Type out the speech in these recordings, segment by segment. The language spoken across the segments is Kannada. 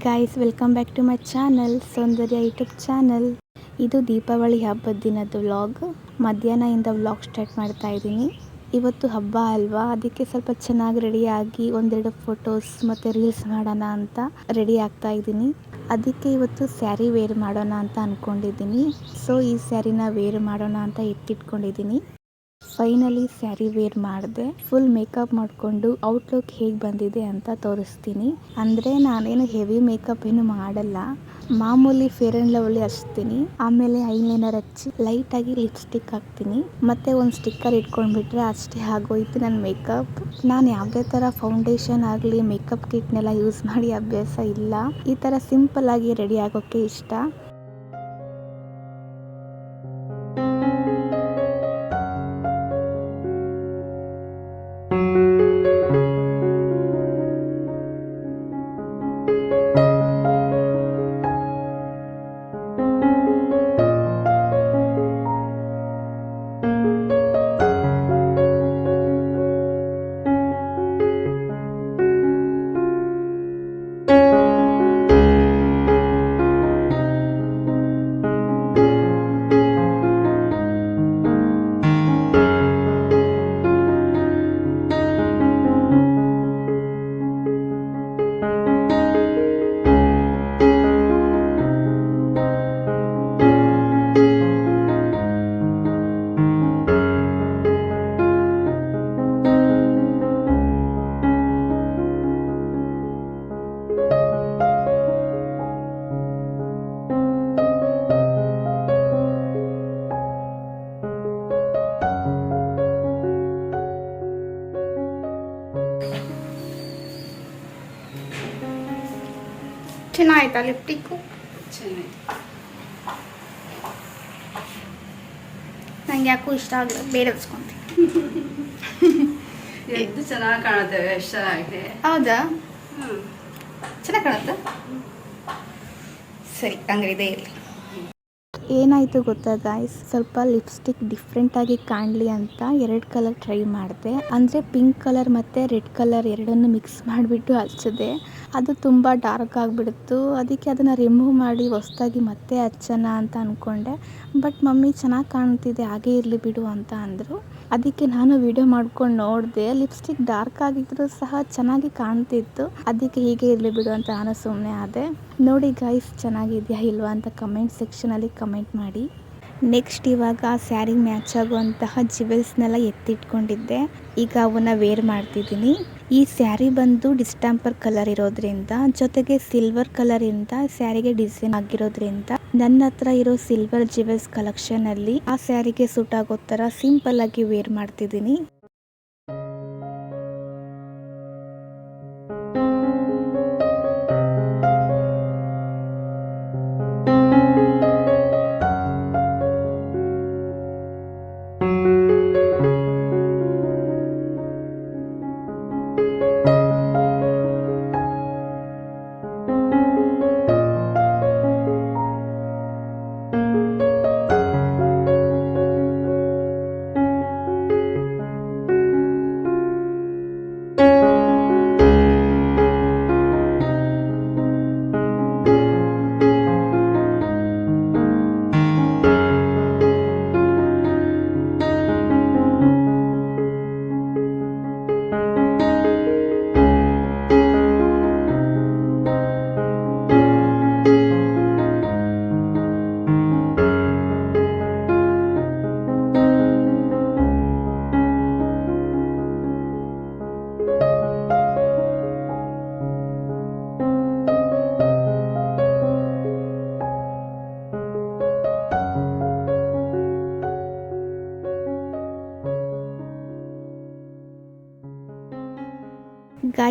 Guys welcome back to my channel Soundarya YouTube channel ಇದು ದೀಪಾವಳಿ ಹಬ್ಬದ ದಿನದ ವ್ಲಾಗ್ ಮಧ್ಯಾಹ್ನದಿಂದ ವ್ಲಾಗ್ ಸ್ಟಾರ್ಟ್ ಮಾಡ್ತಾ ಇದ್ದೀನಿ. ಇವತ್ತು ಹಬ್ಬ ಅಲ್ವಾ? ಅದಕ್ಕೆ ಸ್ವಲ್ಪ ಚೆನ್ನಾಗಿ ರೆಡಿಯಾಗಿ ಒಂದೆರಡು ಫೋಟೋಸ್ ಮತ್ತು ರೀಲ್ಸ್ ಮಾಡೋಣ ಅಂತ ರೆಡಿ ಆಗ್ತಾ ಇದ್ದೀನಿ. ಅದಕ್ಕೆ ಇವತ್ತು ಸ್ಯಾರಿ ವೇರ್ ಮಾಡೋಣ ಅಂತ ಅಂದ್ಕೊಂಡಿದ್ದೀನಿ ಸೊ ಈ ಸ್ಯಾರಿನ ವೇರ್ ಮಾಡೋಣ ಅಂತ ಎತ್ತಿಟ್ಕೊಂಡಿದ್ದೀನಿ. ಫೈನಲಿ ಸ್ಯಾರಿ ವೇರ್ ಮಾಡಿದೆ. ಫುಲ್ ಮೇಕಪ್ ಮಾಡಿಕೊಂಡು ಔಟ್ಲುಕ್ ಹೇಗೆ ಬಂದಿದೆ ಅಂತ ತೋರಿಸ್ತೀನಿ. ಅಂದರೆ ನಾನೇನು ಹೆವಿ ಮೇಕಪ್ ಏನು ಮಾಡಲ್ಲ. ಮಾಮೂಲಿ ಫೇರ್ ಆ್ಯಂಡ್ ಲವ್ಲಿ ಹಚ್ತೀನಿ. ಆಮೇಲೆ ಐಲೈನರ್ ಹಚ್ಚಿ ಲೈಟಾಗಿ ಲಿಪ್ಸ್ಟಿಕ್ ಹಾಕ್ತೀನಿ. ಮತ್ತೆ ಒಂದು ಸ್ಟಿಕ್ಕರ್ ಇಟ್ಕೊಂಡ್ಬಿಟ್ರೆ ಅಷ್ಟೇ ಆಗೋಯ್ತು ನನ್ನ ಮೇಕಪ್. ನಾನು ಯಾವುದೇ ಥರ ಫೌಂಡೇಶನ್ ಆಗಲಿ ಮೇಕಪ್ ಕಿಟ್ನೆಲ್ಲ ಯೂಸ್ ಮಾಡಿ ಅಭ್ಯಾಸ ಇಲ್ಲ. ಈ ಥರ ಸಿಂಪಲ್ ಆಗಿ ರೆಡಿ ಆಗೋಕ್ಕೆ ಇಷ್ಟ. ಚೆನ್ನಾಯ್ತಾ ಲಿಪ್ಟಿಕ್ಕು ಚೆನ್ನಾಗಿ ನಂಗೆ ಯಾಕೂ ಇಷ್ಟ ಆಗಲ್ಲ ಬೇರೆ ಹಚ್ಕೊಂತೀನಿ ಎದ್ದು ಚೆನ್ನಾಗಿ ಕಾಣುತ್ತೆ ಎಷ್ಟು ಚೆನ್ನಾಗಿದೆ ಹೌದಾ. ಚೆನ್ನಾಗಿ ಕಾಣುತ್ತಾ? ಸರಿ ಹಂಗಾರೆ ಇದೇ ಇರಲಿ. ಏನಾಯಿತು ಗೊತ್ತಾ ಗಾಯ್ಸ್ ಸ್ವಲ್ಪ ಲಿಪ್ಸ್ಟಿಕ್ ಡಿಫ್ರೆಂಟಾಗಿ ಕಾಣಲಿ ಅಂತ ಎರಡು ಕಲರ್ ಟ್ರೈ ಮಾಡಿದೆ. ಅಂದರೆ ಪಿಂಕ್ ಕಲರ್ ಮತ್ತು ರೆಡ್ ಕಲರ್ ಎರಡನ್ನು ಮಿಕ್ಸ್ ಮಾಡಿಬಿಟ್ಟು ಹಚ್ಚಿದೆ. ಅದು ತುಂಬ ಡಾರ್ಕ್ ಆಗಿಬಿಡ್ತು. ಅದಕ್ಕೆ ಅದನ್ನು ರಿಮೂವ್ ಮಾಡಿ ಹೊಸ್ದಾಗಿ ಮತ್ತೆ ಹಚ್ಚೋಣ ಅಂತ ಅಂದ್ಕೊಂಡೆ ಬಟ್ ಮಮ್ಮಿ ಚೆನ್ನಾಗಿ ಕಾಣ್ತಿದೆ, ಹಾಗೇ ಇರಲಿ ಬಿಡು ಅಂತ ಅಂದರು. ಅದಕ್ಕೆ ನಾನು ವಿಡಿಯೋ ಮಾಡ್ಕೊಂಡು ನೋಡಿದೆ ಲಿಪ್ಸ್ಟಿಕ್ ಡಾರ್ಕ್ ಆಗಿದ್ರು ಸಹ ಚೆನ್ನಾಗಿ ಕಾಣ್ತಿತ್ತು. ಅದಕ್ಕೆ ಹೀಗೆ ಇರಲಿ ಬಿಡು ಅಂತ ನಾನು ಸುಮ್ಮನೆ ಆದೆ. ನೋಡಿ ಗೈಸ್ ಚೆನ್ನಾಗಿದೆಯಾ ಇಲ್ವಾ ಅಂತ ಕಮೆಂಟ್ ಸೆಕ್ಷನಲ್ಲಿ ಕಮೆಂಟ್ ಮಾಡಿ. ನೆಕ್ಸ್ಟ್ ಇವಾಗ ಸ್ಯಾರಿ ಮ್ಯಾಚ್ ಆಗುವಂತಹ ಜ್ಯುವೆಲ್ಸ್ನೆಲ್ಲ ಎತ್ತಿಟ್ಕೊಂಡಿದ್ದೆ. ಈಗ ಅವನ್ನ ವೇರ್ ಮಾಡ್ತಿದ್ದೀನಿ. ಈ ಸ್ಯಾರಿ ಬಂದು ಡಿಸ್ಟಾಂಪರ್ ಕಲರ್ ಇರೋದ್ರಿಂದ, ಜೊತೆಗೆ ಸಿಲ್ವರ್ ಕಲರಿಂದ ಸ್ಯಾರಿಗೆ ಡಿಸೈನ್ ಆಗಿರೋದ್ರಿಂದ ನನ್ನ ಹತ್ರ ಇರೋ ಸಿಲ್ವರ್ ಜ್ಯುವೆಲ್ಸ್ ಕಲೆಕ್ಷನ್ ಅಲ್ಲಿ ಆ ಸ್ಯಾರಿಗೆ ಸೂಟ್ ಆಗೋ ಥರ ಸಿಂಪಲ್ ಆಗಿ ವೇರ್ ಮಾಡ್ತಿದ್ದೀನಿ.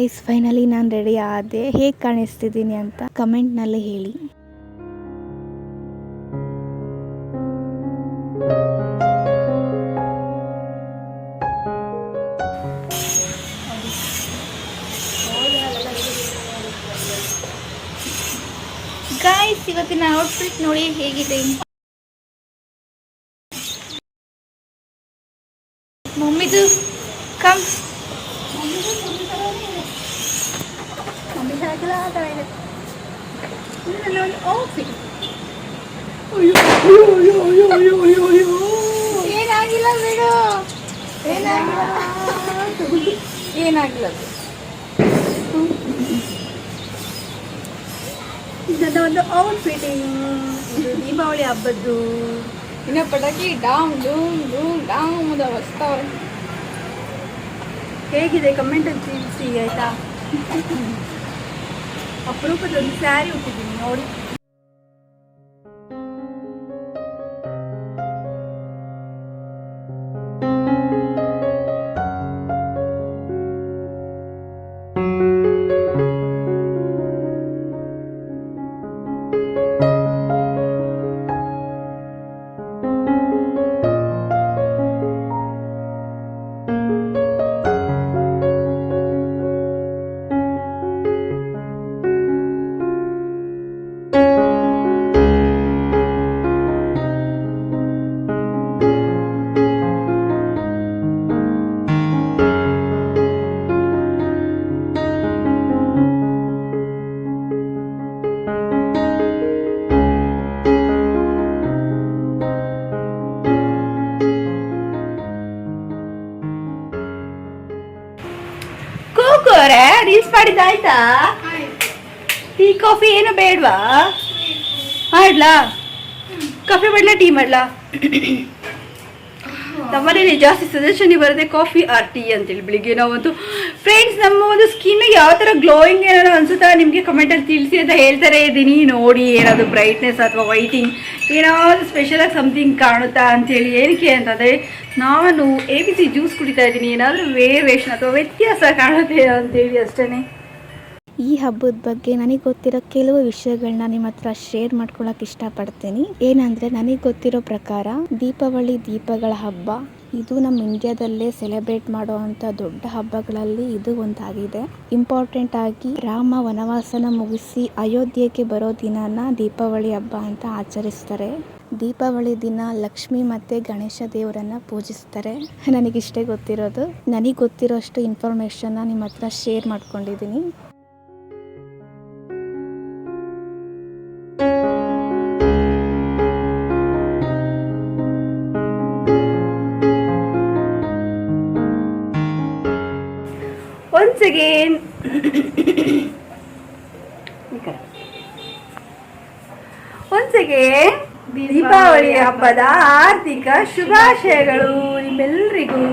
ಗಾಯ್ಸ್ ಫೈನಲಿ ನಾನು ರೆಡಿ ಆದೆ. ಹೇಗೆ ಕಾಣಿಸ್ತಿದ್ದೀನಿ ಅಂತ ಕಮೆಂಟ್ನಲ್ಲಿ ಹೇಳಿ. ಗಾಯ್ಸ್ ಇವತ್ತಿನ ಔಟ್ಫಿಟ್ ನೋಡಿ ಹೇಗಿದೆ. ಮಮ್ಮಿದು ಕಮ್ ಮಮ್ಮಿ ಹಾಕಿಲ್ಲ ಆ ಥರ ಅಯ್ಯೋ ಅಯ್ಯೋ ಅಯ್ಯೋ ಅಯ್ಯೋ ಅಯ್ಯೋ ಏನಾಗಿಲ್ಲ ಬಿಡು ಏನಾಗಿಲ್ಲ ಏನಾಗಿಲ್ಲ ನನ್ನ ಒಂದು ಔಟ್ಫಿಟಿಂಗ್ ಇದು ದೀಪಾವಳಿ ಹಬ್ಬದ್ದು ಇನ್ನ ಪಟಾಕಿ ಡಾಮ್ ಡೂಮ್ ಡೂಮ್ ಡಾಮ್ ಅದ ಬಸ್ತಾವ್ರೆ ಹೇಗಿದೆ ಕಮೆಂಟ್ ತಿಳಿಸಿ ಅಪರೂಪದ ಒಂದು ಸ್ಯಾರಿ ಉಟ್ಟಿದ್ದೀನಿ ನೋಡಿ ಮಾಡಿದ್ದಾಯ್ತಾ ಟೀ ಕಾಫಿ ಏನು ಬೇಡವಾ? ಮಾಡ್ಲಾ? ಕಾಫಿ ಮಾಡ್ಲಾ ಟೀ ಮಾಡ್ಲಾ? ನಮ್ಮನೇಲಿ ಜಾಸ್ತಿ ಸಜೆಷನ್ ಬರುತ್ತೆ ಕಾಫಿ ಆರ್ ಟೀ ಅಂತೇಳಿ ಬೆಳಿಗ್ಗೆ ನಾವಂತೂ. ಫ್ರೆಂಡ್ಸ್ ನಮ್ಮ ಒಂದು ಸ್ಕಿನ್ ಯಾವ ಥರ ಗ್ಲೋಯಿಂಗ್ ಏನಾದ್ರು ಅನ್ಸುತ್ತಾ ನಿಮಗೆ ಕಮೆಂಟಲ್ಲಿ ತಿಳಿಸಿ ಅಂತ ಹೇಳ್ತಾರೆ. ಇದ್ದೀನಿ ನೋಡಿ ಏನಾದ್ರು ಬ್ರೈಟ್ನೆಸ್ ಅಥವಾ ವೈಟಿಂಗ್ ಏನಾದ್ರು ಸ್ಪೆಷಲಾಗಿ ಸಮಥಿಂಗ್ ಕಾಣುತ್ತಾ ಅಂತೇಳಿ ಏನಕ್ಕೆ ಅಂತಂದರೆ ನಾನು ಎ ಬಿ ಸಿ ಜ್ಯೂಸ್ ಕುಡಿತಾ ಇದ್ದೀನಿ. ಏನಾದರೂ ವೇರಿಯೇಷನ್ ಅಥವಾ ವ್ಯತ್ಯಾಸ ಕಾಣುತ್ತೆ ಅಂತೇಳಿ ಅಷ್ಟೇ ಈ ಹಬ್ಬದ ಬಗ್ಗೆ ನನಗೆ ಗೊತ್ತಿರೋ ಕೆಲವು ವಿಷಯಗಳನ್ನ ನಿಮ್ಮ ಹತ್ರ ಶೇರ್ ಮಾಡ್ಕೊಳಕ್ ಇಷ್ಟಪಡ್ತೀನಿ. ಏನಂದ್ರೆ ನನಗೆ ಗೊತ್ತಿರೋ ಪ್ರಕಾರ ದೀಪಾವಳಿ ದೀಪಗಳ ಹಬ್ಬ, ಇದು ನಮ್ಮ ಇಂಡಿಯಾದಲ್ಲೇ ಸೆಲೆಬ್ರೇಟ್ ಮಾಡುವಂತ ದೊಡ್ಡ ಹಬ್ಬಗಳಲ್ಲಿ ಇದು ಒಂದಾಗಿದೆ. ಇಂಪಾರ್ಟೆಂಟ್ ಆಗಿ ರಾಮ ವನವಾಸನ ಮುಗಿಸಿ ಅಯೋಧ್ಯೆಗೆ ಬರೋ ದಿನನ ದೀಪಾವಳಿ ಹಬ್ಬ ಅಂತ ಆಚರಿಸ್ತಾರೆ. ದೀಪಾವಳಿ ದಿನ ಲಕ್ಷ್ಮಿ ಮತ್ತು ಗಣೇಶ ದೇವರನ್ನ ಪೂಜಿಸ್ತಾರೆ. ನನಗಿಷ್ಟೇ ಗೊತ್ತಿರೋದು. ನನಗೆ ಗೊತ್ತಿರೋಷ್ಟು ಇನ್ಫಾರ್ಮೇಷನ್ನ ನಿಮ್ಮ ಹತ್ರ ಶೇರ್ ಮಾಡ್ಕೊಂಡಿದ್ದೀನಿ. Once again once again Deepavali ಹಬ್ಬದ ಆರ್ಥಿಕ ಶುಭಾಶಯಗಳು ನಿಮ್ಮೆಲ್ಲರಿಗೂ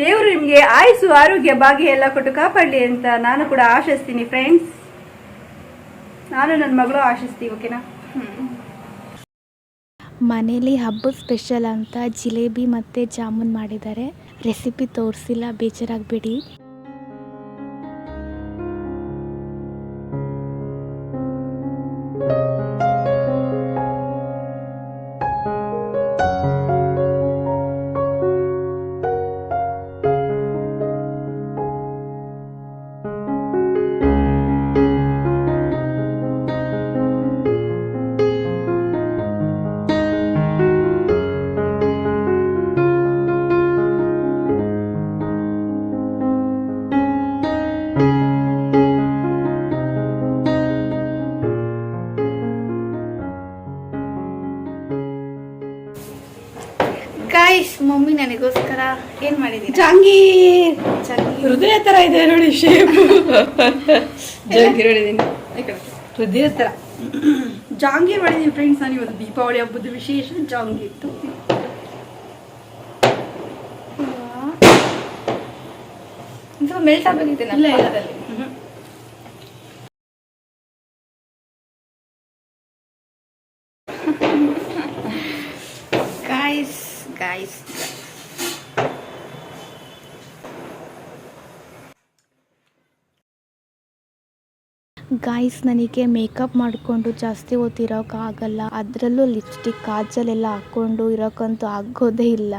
ದೇವರು ನಿಮಗೆ ಆಯುಸು ಆರೋಗ್ಯ ಭಾಗ್ಯ ಎಲ್ಲ ಕೊಟ್ಟು ಕಾಪಾಡಲಿ ಅಂತ ನಾನು ಕೂಡ ಆಶಿಸ್ತೀನಿ ಫ್ರೆಂಡ್ಸ್ ನಾನು ನನ್ನ ಮಗಳು ಆಶಿಸ್ತೀವಿ ಓಕೆನಾ ಮನೇಲಿ ಹಬ್ಬದ ಸ್ಪೆಷಲ್ ಅಂತ ಜಿಲೇಬಿ ಮತ್ತು ಜಾಮೂನ್ ಮಾಡಿದ್ದಾರೆ. ರೆಸಿಪಿ ತೋರಿಸಿಲ್ಲ ಬೇಜಾರಾಗಬೇಡಿ. ಮಮ್ಮಿ ನನಗೋಸ್ಕರ ಏನ್ ಮಾಡಿದ್ದೀನಿ ಜಾಂಗೀರ್ ಹೃದಯ ತರ ಇದೆ ನೋಡಿ ಶೇಪ್. ಜಾಂಗೀರ್ ಮಾಡಿದ್ದೀನಿ ಹೃದಯ ತರ ಜಾಂಗೀರ್ ಮಾಡಿದ್ದೀನಿ ಫ್ರೆಂಡ್ಸ್ ನಾನು ಇವತ್ತು ದೀಪಾವಳಿ ಹಬ್ಬದ ವಿಶೇಷ ಜಾಂಗೀರ್ ಸ್ವಲ್ಪ ಮೆಲ್ಟ್ ಆಗಬೇಕಿದೆ ಇಲ್ಲ ಇಲ್ಲ ಗಾಯ್ಸ್ ಗಾಯ್ಸ್ ಗಾಯ್ಸ್ ನನಗೆ ಮೇಕಪ್ ಮಾಡಿಕೊಂಡು ಜಾಸ್ತಿ ಹೊತ್ತು ಇರೋಕ್ಕಾಗಲ್ಲ ಅದರಲ್ಲೂ ಲಿಪ್ಸ್ಟಿಕ್ ಕಾಜಲೆಲ್ಲ ಹಾಕ್ಕೊಂಡು ಇರೋಕ್ಕಂತೂ ಆಗೋದೇ ಇಲ್ಲ.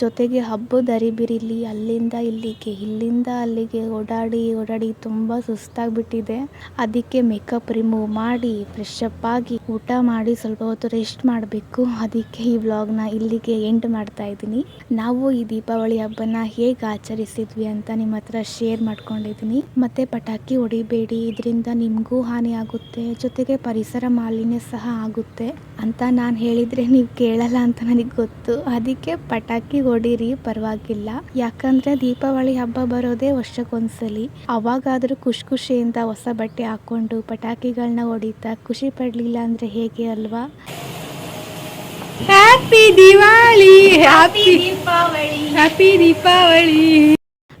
ಜೊತೆಗೆ ಹಬ್ಬದ ಅರಿಬಿರಿಲಿ ಅಲ್ಲಿಂದ ಇಲ್ಲಿಗೆ, ಇಲ್ಲಿಂದ ಅಲ್ಲಿಗೆ ಓಡಾಡಿ ಓಡಾಡಿ ತುಂಬ ಸುಸ್ತಾಗಿಬಿಟ್ಟಿದೆ. ಅದಕ್ಕೆ ಮೇಕಪ್ ರಿಮೂವ್ ಮಾಡಿ ಫ್ರೆಶ್ ಅಪ್ ಆಗಿ, ಊಟ ಮಾಡಿ ಸ್ವಲ್ಪ ಹೊತ್ತು ರೆಸ್ಟ್ ಮಾಡಬೇಕು. ಅದಕ್ಕೆ ಈ ವ್ಲಾಗ್ನ ಇಲ್ಲಿಗೆ ಎಂಡ್ ಮಾಡ್ತಾ ಇದ್ದೀನಿ. ನಾವು ಈ ದೀಪಾವಳಿ ಹಬ್ಬನ ಹೇಗೆ ಆಚರಿಸಿದ್ವಿ ಅಂತ ನಿಮ್ಮ ಹತ್ರ ಶೇರ್ ಮಾಡ್ಕೊಂಡಿದ್ದೀನಿ. ಮತ್ತೆ ಪಟಾಕಿ ಹೊಡಿಬೇಡಿ, ಇದರಿಂದ ನಿಮಗೂ ಹಾನಿ ಆಗುತ್ತೆ ಜೊತೆಗೆ ಪರಿಸರ ಮಾಲಿನ್ಯ ಸಹ ಆಗುತ್ತೆ ಅಂತ ನಾನು ಹೇಳಿದರೆ ನೀವು ಕೇಳಲ್ಲ ಅಂತ ನನಗೆ ಗೊತ್ತು. ಅದಕ್ಕೆ ಪಟಾಕಿ ಹೊಡೀರಿ ಪರವಾಗಿಲ್ಲ. ಯಾಕಂದರೆ ದೀಪಾವಳಿ ಹಬ್ಬ ಬರೋದೇ ವರ್ಷಕ್ಕೊಂದ್ಸಲಿ. ಅವಾಗಾದರೂ ಖುಷಿ ಖುಷಿಯಿಂದ ಹೊಸ ಬಟ್ಟೆ ಹಾಕ್ಕೊಂಡು ಪಟಾಕಿಗಳನ್ನ ಹೊಡಿತಾ ಖುಷಿ ಪಡಲಿಲ್ಲ ಅಂದರೆ ಹೇಗೆ ಅಲ್ವಾ? Happy Deepavali happy Deepavali happy Deepavali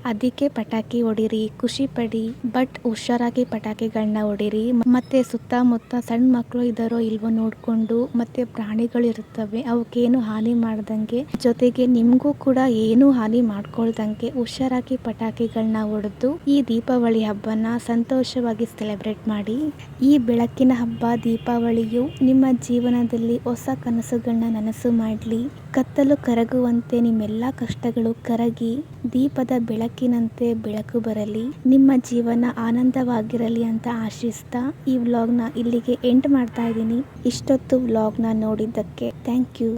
ಅದಕ್ಕೆ ಪಟಾಕಿ ಹೊಡಿರಿ ಖುಷಿ ಪಡಿ, ಬಟ್ ಹುಷಾರಾಗಿ ಪಟಾಕಿಗಳನ್ನ ಹೊಡಿರಿ ಮತ್ತೆ ಸುತ್ತಮುತ್ತ ಸಣ್ಣ ಮಕ್ಕಳು ಇದ್ದಾರೋ ಇಲ್ವೋ ನೋಡಿಕೊಂಡು ಮತ್ತೆ ಪ್ರಾಣಿಗಳು ಇರ್ತವೆ ಅವಕ್ಕೇನು ಹಾನಿ ಮಾಡ್ದಂಗೆ. ಜೊತೆಗೆ ನಿಮಗೂ ಕೂಡ ಏನು ಹಾನಿ ಮಾಡ್ಕೊಳ್ದಂಗೆ ಹುಷಾರಾಗಿ ಪಟಾಕಿಗಳನ್ನ ಹೊಡೆದು ಈ ದೀಪಾವಳಿ ಹಬ್ಬನ ಸಂತೋಷವಾಗಿ ಸೆಲೆಬ್ರೇಟ್ ಮಾಡಿ. ಈ ಬೆಳಕಿನ ಹಬ್ಬ ದೀಪಾವಳಿಯು ನಿಮ್ಮ ಜೀವನದಲ್ಲಿ ಹೊಸ ಕನಸುಗಳನ್ನ ನನಸು ಮಾಡಲಿ. ಕತ್ತಲು ಕರಗುವಂತೆ ನಿಮ್ಮೆಲ್ಲ ಕಷ್ಟಗಳು ಕರಗಿ ದೀಪದ ಬೆಳಕಿನಂತೆ ಬೆಳಕು ಬರಲಿ. ನಿಮ್ಮ ಜೀವನ ಆನಂದವಾಗಿರಲಿ ಅಂತ ಆಶಿಸ್ತಾ ಈ ವ್ಲಾಗ್ನ ಇಲ್ಲಿಗೆ ಎಂಡ್ ಮಾಡ್ತಾ ಇದ್ದೀನಿ. ಇಷ್ಟೊತ್ತು ವ್ಲಾಗ್ನ ನೋಡಿದ್ದಕ್ಕೆ ಥ್ಯಾಂಕ್ ಯು.